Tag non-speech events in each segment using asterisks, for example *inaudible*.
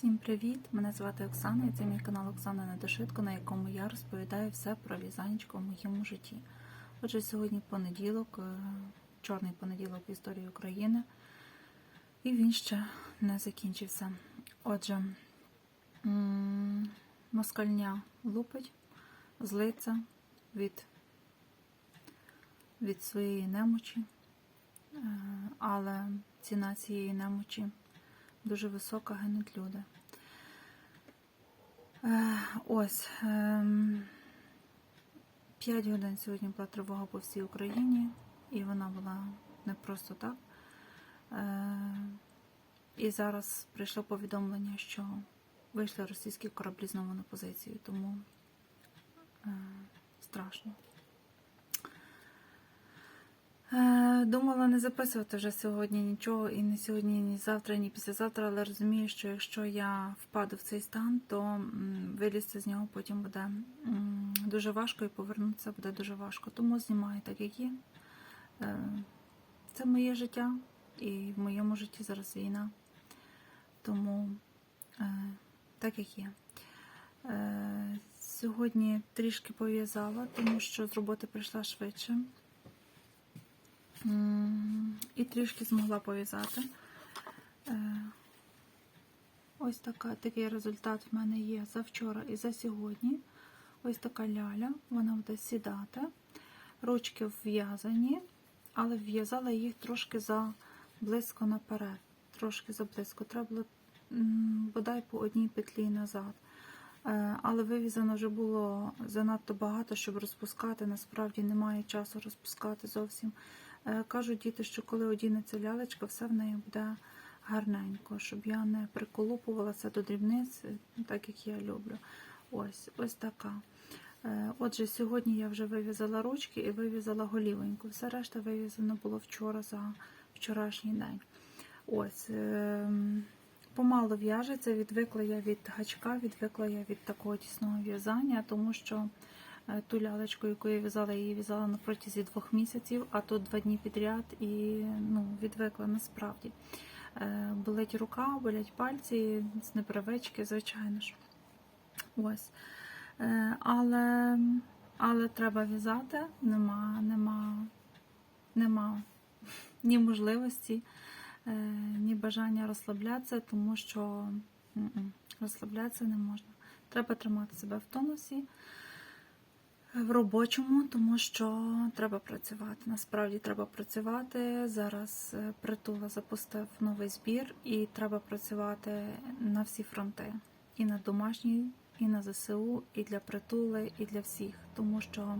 Всім привіт! Мене звати Оксана і це мій канал Оксана Недошитко, на якому я розповідаю все про в'язанечко в моєму житті. Отже, сьогодні понеділок, е, чорний понеділок в історії України, і він ще не закінчився. Отже, москальня лупить, злиться від, від своєї немочі, е, але ціна цієї немочі дуже висока, гинуть люди. Е, ось. ем, 5 годин сьогодні була тривога по всій Україні, і вона була не просто так. Е, І зараз прийшло повідомлення, що вийшли російські кораблі знову на позицію, тому е, страшно. Е, Думала не записувати вже сьогодні нічого, і не сьогодні, ні завтра, ні післязавтра, але розумію, що якщо я впаду в цей стан, то вилізти з нього потім буде дуже важко і повернутися буде дуже важко. Тому знімаю так, як є. Е, Це моє життя, і в моєму житті зараз війна. Тому е, так, як є. Сьогодні трішки пов'язала, тому що з роботи прийшла швидше. І трішки змогла пов'язати. Е, Ось така, такий результат в мене є за вчора і за сьогодні. Ось така ляля, вона буде сідати. Ручки вв'язані, але вв'язала їх трошки за близько наперед. Трошки за близько. Треба було бодай по одній петлі назад. Е, Але вивізано вже було занадто багато, щоб розпускати. Насправді немає часу розпускати зовсім. Е, Кажуть діти, що коли одінеться лялечка, все в неї буде гарненько, щоб я не приколупувалася до дрібниць, е, так як я люблю. Ось, ось така. Е, Отже, сьогодні я вже вив'язала ручки і вив'язала голівеньку. Все решта вив'язано було вчора за вчорашній день. Ось. ем, Помало в'яжеться, відвикла я від гачка, відвикла я від такого тісного в'язання, тому що ту лялечку, яку я в'язала, я її в'язала на протязі двох місяців, а тут два дні підряд і ну, відвикла насправді. Е, Болить рука, болять пальці, з непривички, звичайно ж. Ось. Е, Але, але треба в'язати, нема, нема, нема *laughs* ні можливості, е, ні бажання розслаблятися, тому що розслаблятися не можна. Треба тримати себе в тонусі в робочому, тому що треба працювати. Насправді треба працювати. Зараз е, притула запустив новий збір, і треба працювати на всі фронти. І на домашній, і на ЗСУ, і для притули, і для всіх, тому що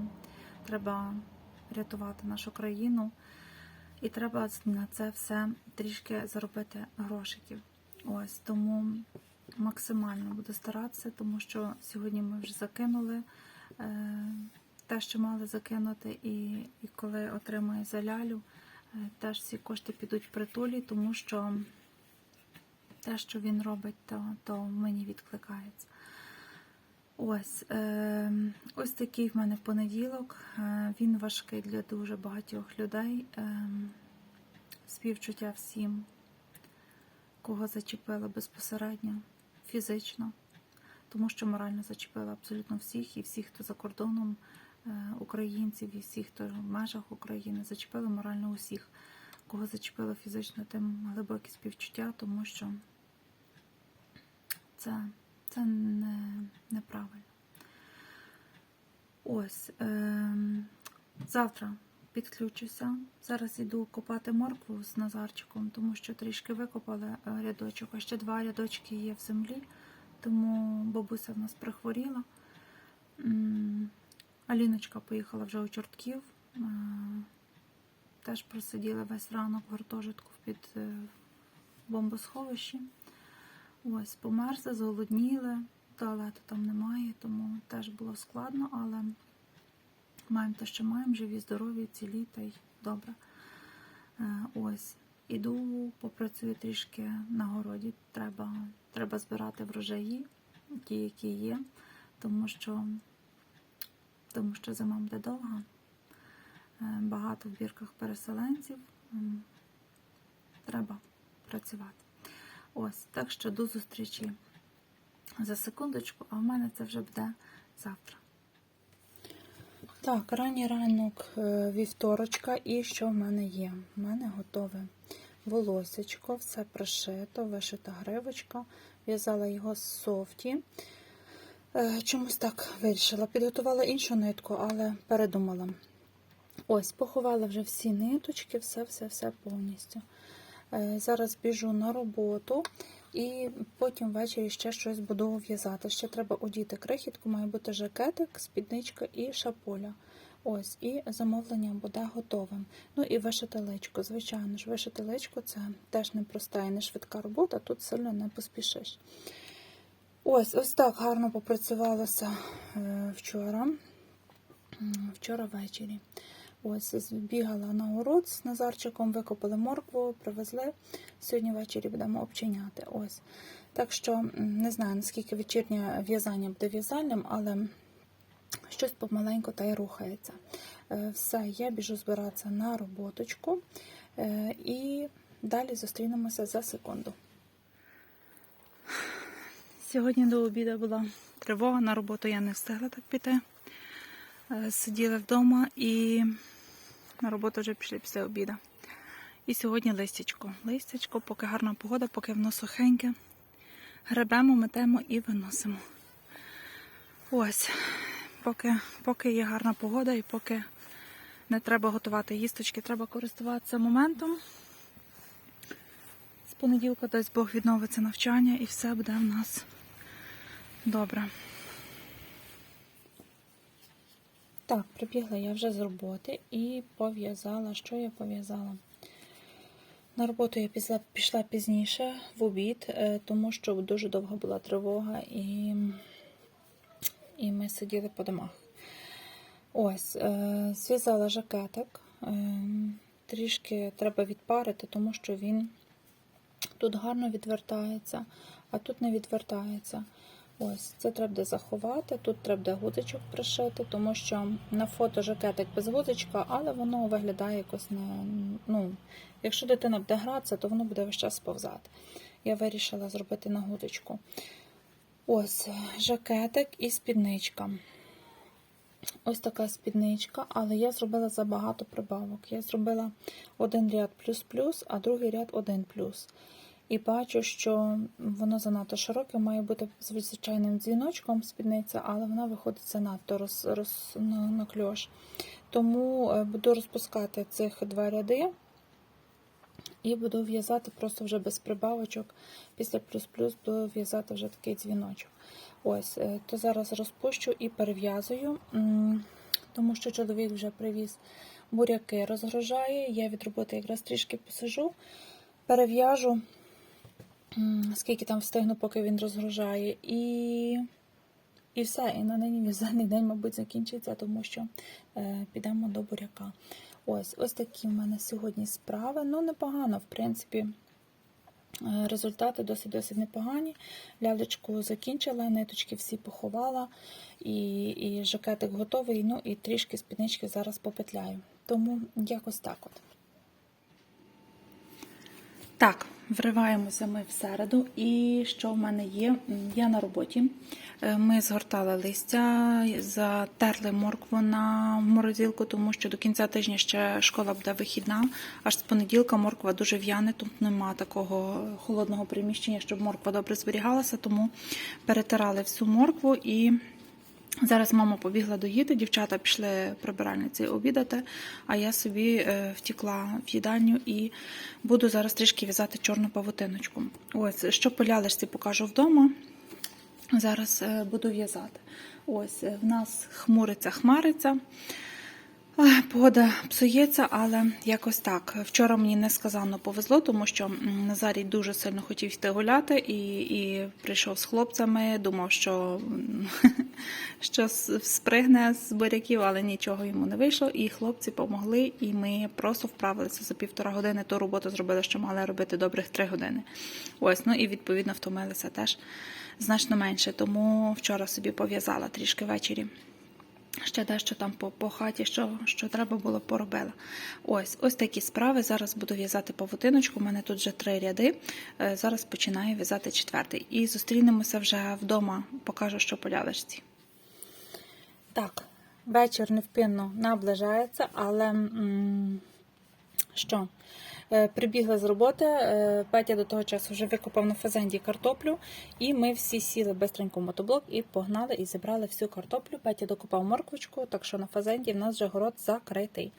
треба рятувати нашу країну, і треба на це все трішки заробити грошиків. Ось тому максимально буду старатися, тому що сьогодні ми вже закинули те, що мали закинути, і, і коли отримаю за лялю, е, теж всі кошти підуть в притулі, тому що те, що він робить, то, то мені відкликається. Ось, е, ось такий в мене понеділок. Е, він важкий для дуже багатьох людей. Е, співчуття всім, кого зачепила безпосередньо, фізично, тому що морально зачепила абсолютно всіх, і всіх, хто за кордоном е, українців, і всіх, хто в межах України, зачепила морально усіх. Кого зачепило фізично, тим глибокі співчуття, тому що це, це не, неправильно. Ось. Е, завтра підключуся. Зараз йду копати моркву з Назарчиком, тому що трішки викопали е, рядочок, а ще два рядочки є в землі, тому бабуся в нас прихворіла. Аліночка поїхала вже у чортків. Теж просиділа весь ранок в гуртожитку під е, бомбосховищі. Ось, померзли, зголодніли, туалету там немає, тому теж було складно, але маємо те, що маємо, живі, здорові, цілі та й добре. Е, Ось, іду, попрацюю трішки на городі. Треба, треба збирати врожаї, ті, які є, тому що, тому що зима буде довга. Е, Багато в бірках переселенців. Треба працювати. Ось, так що до зустрічі за секундочку, а в мене це вже буде завтра. Так, ранній ранок е, вівторочка, і що в мене є? В мене готове волосечко, все прошито, вишита гривочка. В'язала його з софті. Е, Чомусь так вирішила. Підготувала іншу нитку, але передумала. Ось, поховала вже всі ниточки, все-все-все повністю. Е, Зараз біжу на роботу і потім ввечері ще щось буду в'язати. Ще треба одіти крихітку, має бути жакетик, спідничка і шаполя. Ось, і замовлення буде готовим. Ну і вишити личко. Звичайно ж, вишити це теж непроста і не швидка робота, тут сильно не поспішиш. Ось, ось так гарно попрацювалося е, вчора. Вчора ввечері. Ось, збігала на город з Назарчиком, викопали моркву, привезли. Сьогодні ввечері будемо обчиняти. Ось. Так що не знаю, наскільки вечірнє в'язання буде в'язальним, але щось помаленьку та й рухається. Е, Все, я біжу збиратися на роботочку е, і далі зустрінемося за секунду. Сьогодні до обіду була тривога, на роботу я не встигла так піти. Е, Сиділи вдома і на роботу вже пішли після обіду. І сьогодні листячко. Листячко, поки гарна погода, поки воно сухеньке. Гребемо, метемо і виносимо. Ось, поки, поки є гарна погода і поки не треба готувати їсточки, треба користуватися моментом. З понеділка дасть Бог відновиться навчання і все буде в нас добре. Так, прибігла я вже з роботи і пов'язала. Що я пов'язала? На роботу я пізла- пішла пізніше в обід, е, тому що дуже довга була тривога і, і ми сиділи по домах. Ось, е, зв'язала жакетик. Е, трішки треба відпарити, тому що він тут гарно відвертається, а тут не відвертається. Ось, це треба буде заховати, тут треба буде гудзичок пришити, тому що на фото жакетик без гудзичка, але воно виглядає якось не. Ну, якщо дитина буде гратися, то воно буде весь час сповзати. Я вирішила зробити на гудочку. Ось жакетик і спідничка. Ось така спідничка, але я зробила забагато прибавок. Я зробила один ряд плюс-плюс, а другий ряд один плюс. І бачу, що воно занадто широке, має бути звичайним дзвіночком спідниця, але вона виходить занадто роз, роз, на, на кльош. Тому е, буду розпускати цих два ряди і буду в'язати просто вже без прибавочок. Після плюс-плюс буду в'язати вже такий дзвіночок. Ось, е, то зараз розпущу і перев'язую, тому що чоловік вже привіз буряки, розгружає. Я від роботи якраз трішки посижу, перев'яжу, скільки там встигну, поки він розгружає. І, і все. І на нині в'язальний день, мабуть, закінчиться, тому що е, підемо до буряка. Ось, ось такі в мене сьогодні справи. Ну, непогано, в принципі. Е, Результати досить-досить непогані. Лялечку закінчила, ниточки всі поховала, і, і жакетик готовий, ну і трішки спіднички зараз попетляю. Тому якось так от. Так, вриваємося ми всереду. І що в мене є? Я на роботі. Е, Ми згортали листя, затерли моркву на морозилку, тому що до кінця тижня ще школа буде вихідна. Аж з понеділка морква дуже в'яне, тут нема такого холодного приміщення, щоб морква добре зберігалася, тому перетирали всю моркву і. Зараз мама побігла доїти, дівчата пішли прибиральниці обідати, а я собі е, втікла в їдальню і буду зараз трішки в'язати чорну павутиночку. Ось, що по лялечці покажу вдома. Зараз е, буду в'язати. Ось, е, в нас хмуриться, хмариться. Погода псується, але якось так. Вчора мені несказанно повезло, тому що Назарій дуже сильно хотів йти гуляти і, і прийшов з хлопцями, думав, що, м, *laughs* що спригне з буряків, але нічого йому не вийшло. І хлопці допомогли, і ми просто вправилися за півтора години. Ту роботу зробили, що мали робити добрих три години. Ось, ну і відповідно втомилися теж значно менше. Тому вчора собі пов'язала трішки ввечері. Ще дещо там по, по хаті, що, що треба було поробила. Ось ось такі справи. Зараз буду в'язати павутиночку. У мене тут вже три ряди. Е, Зараз починаю в'язати четвертий. І зустрінемося вже вдома, покажу, що по лялечці. Так, вечір невпинно наближається, але м, що? Е, Прибігла з роботи, е, Петя до того часу вже викопав на фазенді картоплю, і ми всі сіли бистренько в мотоблок і погнали і зібрали всю картоплю. Петя докопав морквочку, так що на фазенді в нас вже город закритий.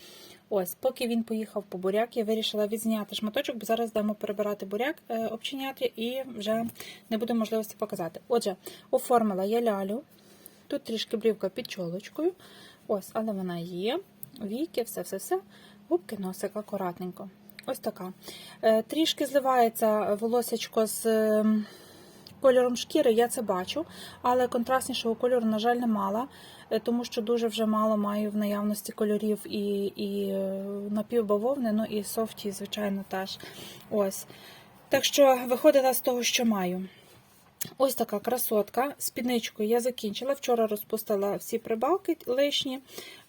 Ось, поки він поїхав по буряк, я вирішила відзняти шматочок, бо зараз йдемо перебирати буряк, е, обчиняти і вже не буде можливості показати. Отже, оформила я лялю. Тут трішки брівка під чолочкою. Ось, але вона є. Віки, все-все-все. Губки, носик акуратненько. Ось така. Е, Трішки зливається волосечко з е, кольором шкіри, я це бачу, але контрастнішого кольору, на жаль, не мала, е, тому що дуже вже мало маю в наявності кольорів і, і е, напівбавовни, ну і софті, звичайно, теж. Ось. Так що виходила з того, що маю. Ось така красотка. Спідничкою я закінчила. Вчора розпустила всі прибавки лишні,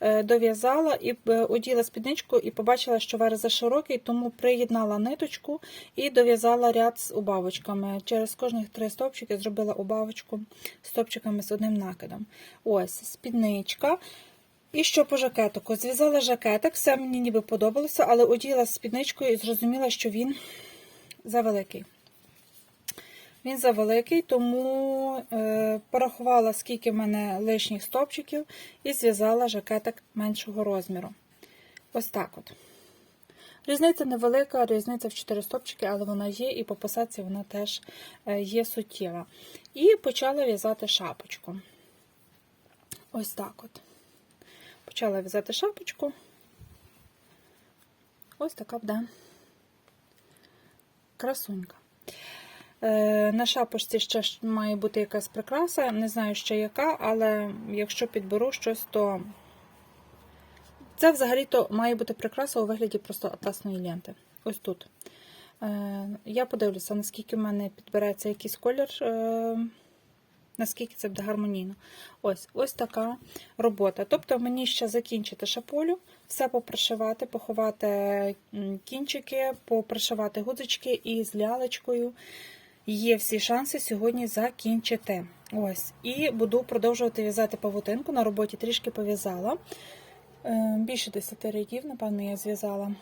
е, дов'язала і е, оділа спідничку і побачила, що верх заширокий, тому приєднала ниточку і дов'язала ряд з убавочками. Через кожних три стовпчики зробила убавочку стовпчиками з одним накидом. Ось спідничка. І що по жакетику? Зв'язала жакетик, все мені ніби подобалося, але оділа спідничкою і зрозуміла, що він завеликий. Він завеликий, тому е, порахувала, скільки в мене лишніх стопчиків, і зв'язала жакетик меншого розміру. Ось так от. Різниця невелика, різниця в 4 стопчики, але вона є, і по посадці вона теж е, є суттєва. І почала в'язати шапочку. Ось так от. Почала в'язати шапочку. Ось така буде красунька. Е, На шапочці ще має бути якась прикраса, не знаю ще яка, але якщо підберу щось, то це взагалі-то має бути прикраса у вигляді просто атласної ленти. Ось тут. Е, Я подивлюся, наскільки в мене підбереться якийсь колір, е, наскільки це буде гармонійно. Ось ось така робота. Тобто мені ще закінчити шаполю, все попришивати, поховати кінчики, попришивати гудзички і з лялечкою є всі шанси сьогодні закінчити. Ось. І буду продовжувати в'язати павутинку. На роботі трішки пов'язала. Е, Більше 10 рядів, напевно, я зв'язала.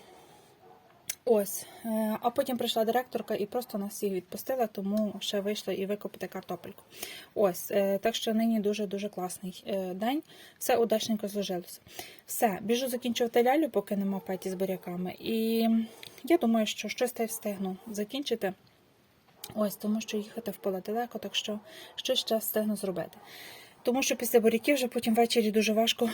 Ось. Е, А потім прийшла директорка і просто нас всіх відпустила, тому ще вийшла і викопати картопельку. Ось. е, Так що нині дуже-дуже класний день. Все удачненько зложилося. Все, біжу закінчувати лялю, поки нема петі з буряками. І я думаю, що щось та й встигну закінчити. Ось, тому що їхати в поле далеко, так що щось ще встигну зробити. Тому що після буряків вже потім ввечері дуже важко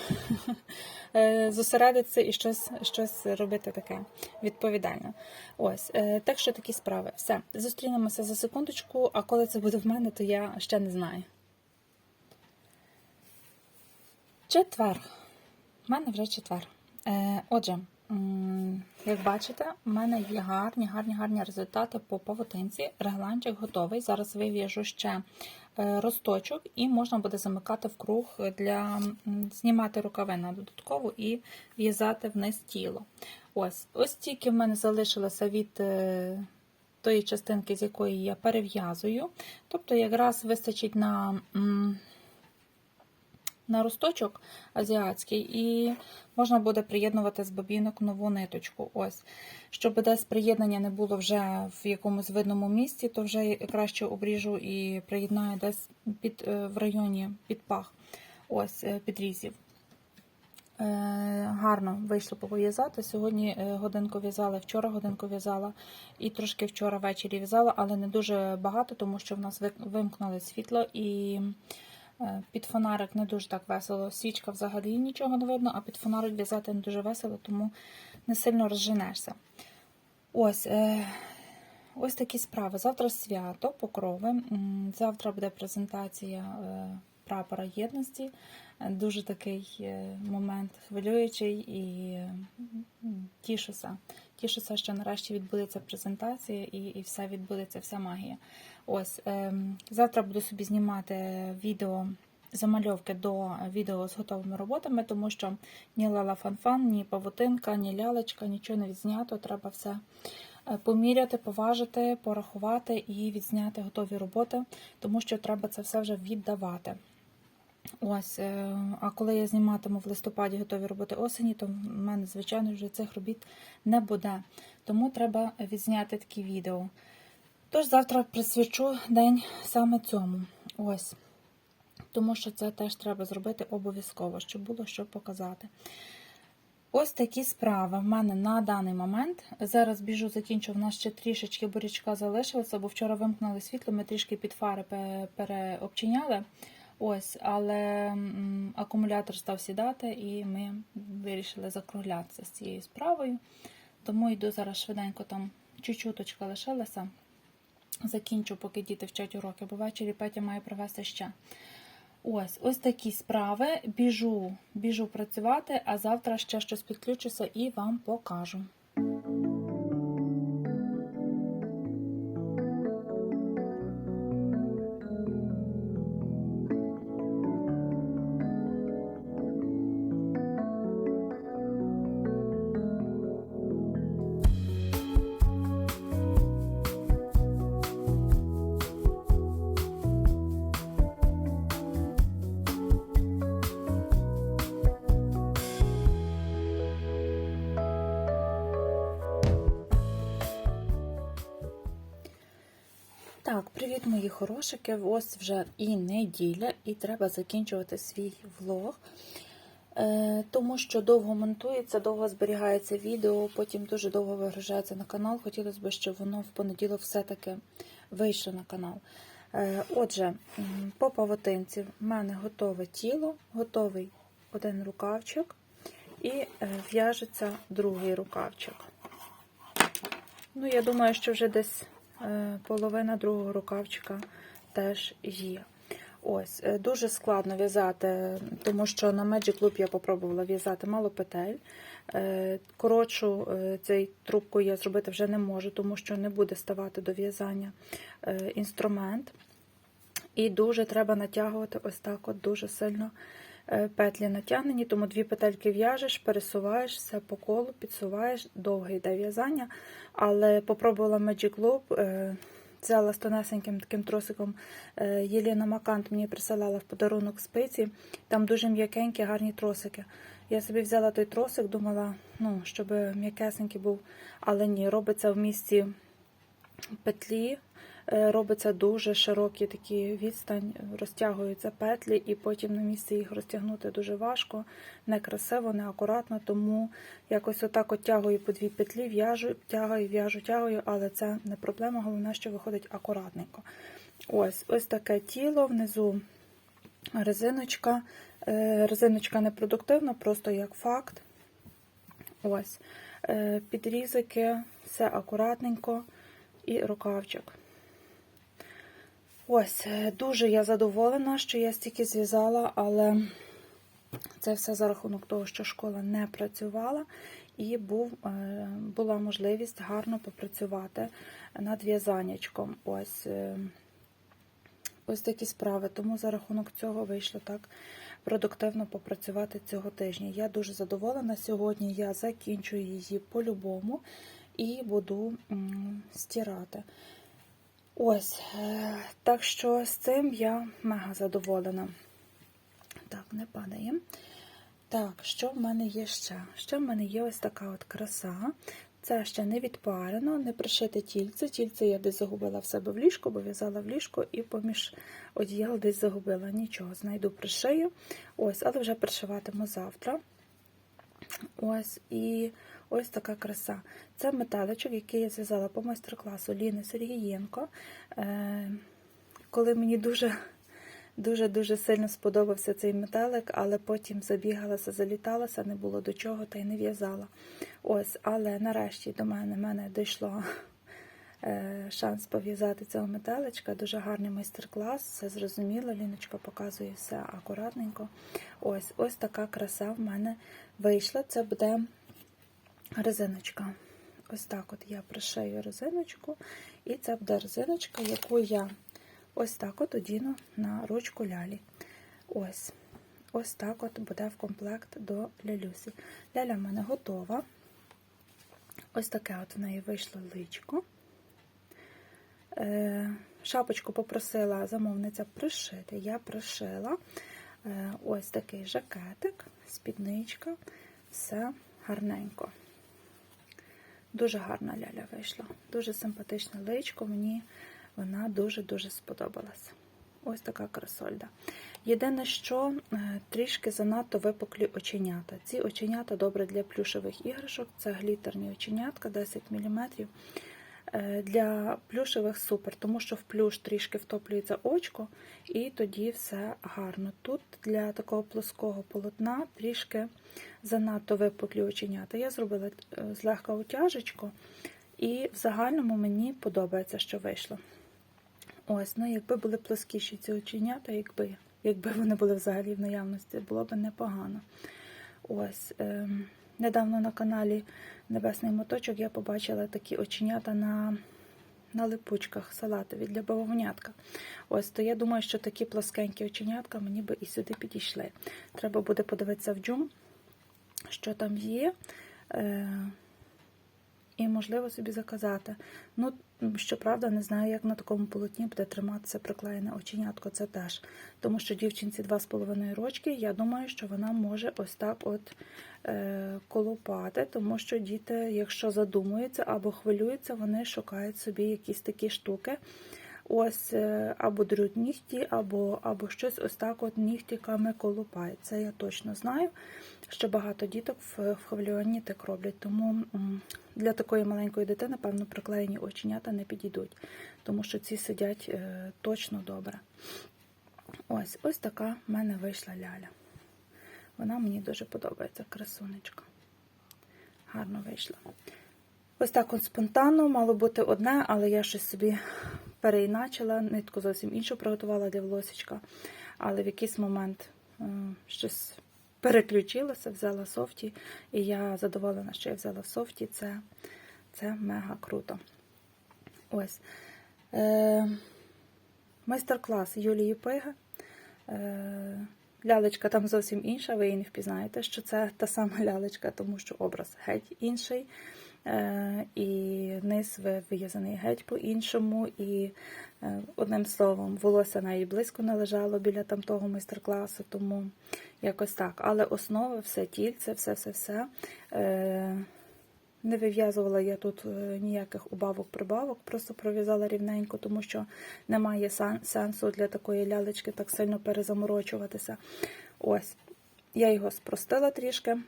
*laughs* е, зосередитися і щось, щось робити таке відповідальне. Ось, е, так що такі справи. Все, зустрінемося за секундочку, а коли це буде в мене, то я ще не знаю. Четвер. У мене вже четвер. Е, Отже, як бачите, у мене є гарні, гарні, гарні результати по павутинці. Регланчик готовий. Зараз вив'яжу ще е, росточок і можна буде замикати в круг для знімати рукавину додатково і в'язати вниз тіло. Ось, ось тільки в мене залишилося від е, тої частинки, з якої я перев'язую. Тобто, якраз вистачить на. На росточок азіатський, і можна буде приєднувати з бобінок нову ниточку. Ось. Щоб десь приєднання не було вже в якомусь видному місці, то вже краще обріжу і приєднаю десь під, е, в районі під пах, ось е, підрізів. Е, гарно вийшло пов'язати. Сьогодні годинку в'язала, вчора годинку в'язала і трошки вчора ввечері в'язала, але не дуже багато, тому що в нас вимкнули світло і під фонарик не дуже так весело. Свічка взагалі нічого не видно, а під фонарик в'язати не дуже весело, тому не сильно розженешся. Ось. е, Ось такі справи. Завтра свято, покрови. Завтра буде презентація е, прапора єдності. Дуже такий е, момент хвилюючий і тішуся. Тішуся, що нарешті відбудеться презентація і, і все відбудеться, вся магія. Ось ем, завтра буду собі знімати відео замальовки до відео з готовими роботами, тому що ні лала фанфан, ні павутинка, ні лялечка, нічого не відзнято. Треба все е, поміряти, поважити, порахувати і відзняти готові роботи, тому що треба це все вже віддавати. Ось, е, а коли я зніматиму в листопаді готові роботи осені, то в мене, звичайно, вже цих робіт не буде. Тому треба відзняти такі відео. Тож завтра присвячу день саме цьому. Ось. Тому що це теж треба зробити обов'язково, щоб було що показати. Ось такі справи в мене на даний момент. Зараз біжу, закінчу. В нас ще трішечки бурячка залишилося, бо вчора вимкнули світло, ми трішки під фари пе- переобчиняли. Ось, але акумулятор став сідати, і ми вирішили закруглятися з цією справою. Тому йду зараз швиденько там чуть-чуточка лишилася. Закінчу, поки діти вчать уроки, бо ввечері Петя має привезти ще. Ось, ось такі справи. Біжу, біжу працювати, а завтра ще щось підключуся і вам покажу. Привіт, мої хорошики. Ось вже і неділя, і треба закінчувати свій влог. Е, тому що довго монтується, довго зберігається відео, потім дуже довго вигружається на канал. Хотілося б, щоб воно в понеділок все-таки вийшло на канал. Е, отже, по павутинці в мене готове тіло, готовий один рукавчик і е, в'яжеться другий рукавчик. Ну, я думаю, що вже десь половина другого рукавчика теж є. Ось, е, дуже складно в'язати, тому що на Magic Loop я попробувала в'язати мало петель. Е, Коротшу е, цей трубку я зробити вже не можу, тому що не буде ставати до в'язання е, інструмент. І дуже треба натягувати ось так от дуже сильно е, петлі натягнені, тому дві петельки в'яжеш, пересуваєш все по колу, підсуваєш, довге йде в'язання. Але попробувала Magic Loop, е, взяла з тонесеньким таким тросиком е, Єліна Макант мені присилала в подарунок спиці. Там дуже м'якенькі, гарні тросики. Я собі взяла той тросик, думала, ну, щоб м'якесенький був, але ні, робиться в місці петлі, е, робиться дуже широкі такі відстань, розтягуються петлі, і потім на місці їх розтягнути дуже важко, некрасиво, неакуратно, тому якось отак от тягую по дві петлі, в'яжу, тягаю, в'яжу, тягаю, але це не проблема, головне, що виходить акуратненько. Ось, ось таке тіло, внизу резиночка. Е, Резиночка не продуктивна, просто як факт. Ось. Е, Підрізики, все акуратненько і рукавчик. Ось, е, дуже я задоволена, що я стільки зв'язала, але це все за рахунок того, що школа не працювала, і був, е, була можливість гарно попрацювати над в'язаннячком. Ось, е, ось такі справи. Тому за рахунок цього вийшло так продуктивно попрацювати цього тижня. Я дуже задоволена. Сьогодні я закінчую її по-любому і буду стирати. Ось, е, так що з цим я мега задоволена. Так, не падає. Так, що в мене є ще? Ще в мене є ось така от краса. Це ще не відпарено, не пришите тільце. Тільце я десь загубила в себе в ліжку, бо в'язала в ліжко і поміж одіял десь загубила. Нічого, знайду пришию. Ось, але вже пришиватиму завтра. Ось і ось така краса. Це метеличок, який я зв'язала по майстер-класу Ліни Сергієнко. Е, коли мені дуже дуже-дуже сильно сподобався цей метелик, але потім забігалася, заліталася, не було до чого та й не в'язала. Ось, але нарешті до мене, мене дійшло е, шанс пов'язати цього метеличка. Дуже гарний майстер-клас, все зрозуміло. Ліночка показує все акуратненько. Ось, ось така краса в мене вийшла. Це буде резиночка. Ось так от я пришию резиночку, і це буде резиночка, яку я ось так от одіну на ручку лялі. Ось. Ось так от буде в комплект до лялюсі. Ляля в мене готова. Ось таке от в неї вийшло личко. Е, Шапочку попросила замовниця пришити. Я пришила Е, ось такий жакетик, спідничка, все гарненько. Дуже гарна ляля вийшла. Дуже симпатичне личко, мені вона дуже-дуже сподобалась. Ось така красольда. Єдине, що е, трішки занадто випуклі оченята. Ці оченята добре для плюшевих іграшок, це глітерні оченятка 10 мм. Е, Для плюшевих супер, тому що в плюш трішки втоплюється очко, і тоді все гарно. Тут для такого плоского полотна трішки занадто випуклі оченята. Я зробила е, злегка утяжечку, і в загальному мені подобається, що вийшло. Ось, ну якби були плоскіші ці оченята, якби якби вони були взагалі в наявності, було б непогано. Ось, е, недавно на каналі Небесний моточок я побачила такі оченята на на липучках салатові для бавовнятка. Ось, то я думаю, що такі плоскенькі оченятка мені би і сюди підійшли. Треба буде подивитися в джум, що там є. Е, і, можливо, собі заказати. Ну, щоправда, не знаю, як на такому полотні буде триматися приклеєне оченятко. Це теж. Тому що дівчинці 2,5 рочки, я думаю, що вона може ось так от е, колупати, тому що діти, якщо задумуються або хвилюються, вони шукають собі якісь такі штуки. Ось е, або дрють нігті, або або щось ось так от нігтиками колупають. Це я точно знаю, що багато діток в хвилюванні так роблять. Тому для такої маленької дитини, певно, приклеєні оченята не підійдуть, тому що ці сидять е, точно добре. Ось ось така в мене вийшла ляля. Вона мені дуже подобається, красунечка. Гарно вийшла. Ось так от спонтанно мало бути одне, але я щось собі переіначила, нитку зовсім іншу приготувала для волосечка, але в якийсь момент е, щось переключилося, взяла софті, і я задоволена, що я взяла софті. Це це мега круто. Ось. Е, Майстер-клас Юлії Пига. Е, Лялечка там зовсім інша, ви її не впізнаєте, що це та сама *laughs* лялечка, тому що образ геть інший. Е, і низ вив'язаний геть по-іншому. І е, одним словом, волосся на її близько не лежало біля там того майстер-класу, тому якось так. Але основа, все тільце, все-все-все. Е, не вив'язувала я тут ніяких убавок-прибавок, просто пров'язала рівненько, тому що немає сенсу для такої лялечки так сильно перезаморочуватися. Ось, я його спростила трішки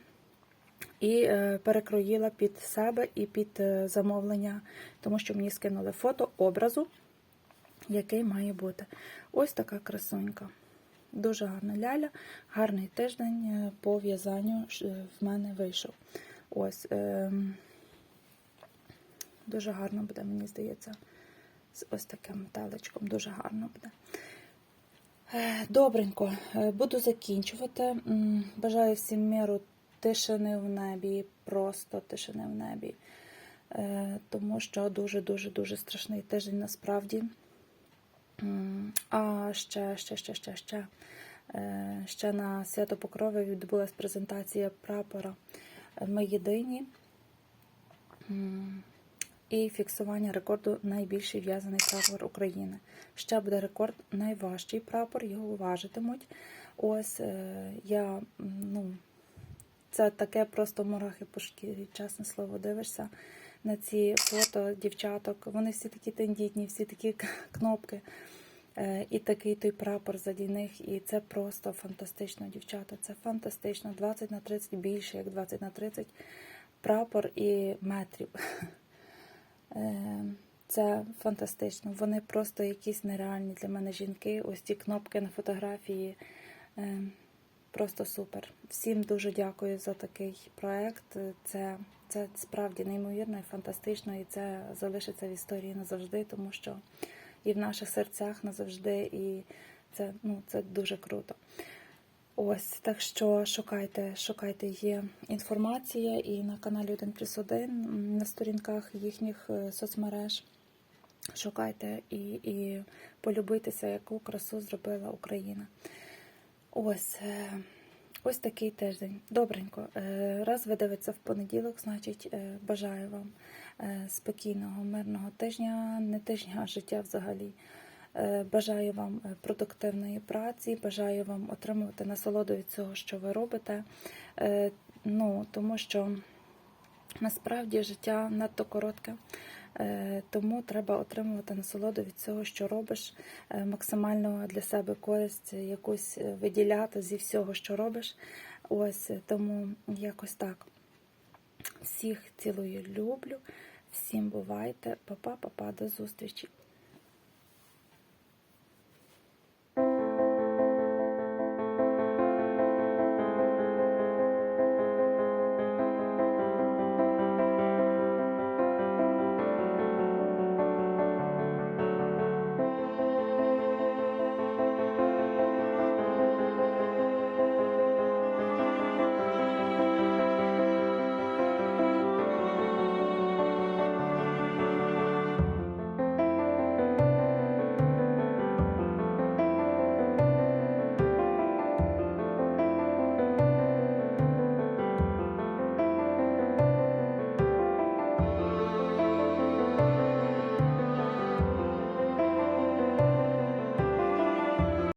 і е, перекроїла під себе і під е, замовлення, тому що мені скинули фото образу, який має бути. Ось така красунька. Дуже гарна ляля, гарний тиждень е, по в'язанню в мене вийшов. Ось, Дуже гарно буде, мені здається, з ось таким метеличком. Дуже гарно буде. Добренько, буду закінчувати. Бажаю всім миру тишини в небі, просто тишини в небі. Е, тому що дуже-дуже-дуже страшний тиждень насправді. А ще, ще, ще, ще, ще. Е, ще на свято Покрови відбулася презентація прапора Ми єдині і фіксування рекорду найбільший в'язаний прапор України. Ще буде рекорд найважчий прапор, його важитимуть. Ось е, я ну, це таке просто мурахи по шкірі, чесне слово, дивишся на ці фото дівчаток. Вони всі такі тендітні, всі такі кнопки. Е, і такий той прапор заді них. І це просто фантастично, дівчата. Це фантастично. 20 на 30 більше, як 20 на 30 прапор і метрів. *laughs* Е, це фантастично. Вони просто якісь нереальні для мене жінки. Ось ці кнопки на фотографії. Просто супер. Всім дуже дякую за такий проект. Це це справді неймовірно і фантастично, і це залишиться в історії назавжди, тому що і в наших серцях назавжди, і це ну, це дуже круто. Ось, так що шукайте, шукайте, є інформація і на каналі 1 плюс 1, на сторінках їхніх е, соцмереж. Шукайте і, і полюбитися, яку красу зробила Україна. Ось, е, ось такий тиждень. Добренько. Е, Раз ви дивитеся в понеділок, значить е, бажаю вам спокійного, мирного тижня, не тижня, а життя взагалі. Бажаю вам продуктивної праці, бажаю вам отримувати насолоду від цього, що ви робите. Ну, тому що насправді життя надто коротке. Е, Тому треба отримувати насолоду від цього, що робиш, е, максимально для себе користь якусь е, виділяти зі всього, що робиш. Ось тому якось так. Всіх цілую, люблю. Всім бувайте, па-па, па-па, до зустрічі.